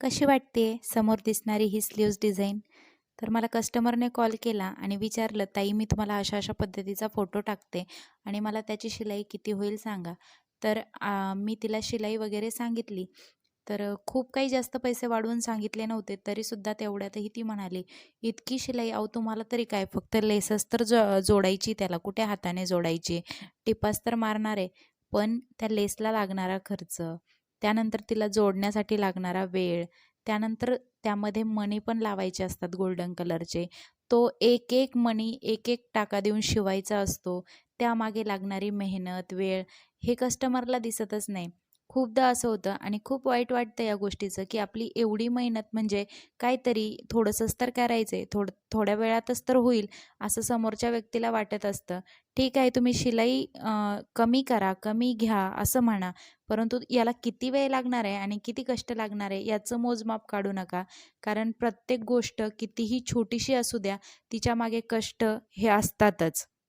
कशी वाटते समोर दिसणारी ही स्लीव्ज डिझाईन? तर मला कस्टमरने कॉल केला आणि विचारलं ताई मी तुम्हाला अशा अशा पद्धतीचा फोटो टाकते आणि मला त्याची शिलाई किती होईल सांगा. तर आ, मी तिला शिलाई वगैरे सांगितली. तर खूप काही जास्त पैसे वाढवून सांगितले नव्हते तरीसुद्धा तेवढ्यातही ती म्हणाली इतकी शिलाई अहो तुम्हाला तरी काय? फक्त लेसच तर जो जोडायची त्याला कुठे हाताने जोडायची? टिपास तर मारणार आहे पण त्या लेसला लागणारा खर्च त्यानंतर तिला जोडण्यासाठी लागणारा वेळ त्यानंतर त्यामध्ये मणी पण लावायचे असतात गोल्डन कलरचे. तो एक एक मणी एक एक टाका देऊन शिवायचा असतो. त्यामागे लागणारी मेहनत वेळ हे कस्टमरला दिसतच नाही. खूपदा असं होतं आणि खूप वाईट वाटतं या गोष्टीचं की आपली एवढी मेहनत म्हणजे काहीतरी थोडंसंच तर करायचं आहे थोडं थोड्या वेळातच तर होईल असं समोरच्या व्यक्तीला वाटत असतं. ठीक आहे तुम्ही शिलाई कमी करा कमी घ्या असं म्हणा परंतु याला किती वेळ लागणार आहे आणि किती कष्ट लागणार आहे याचं मोजमाप काढू नका. कारण प्रत्येक गोष्ट कितीही छोटीशी असू द्या तिच्यामागे कष्ट हे असतातच.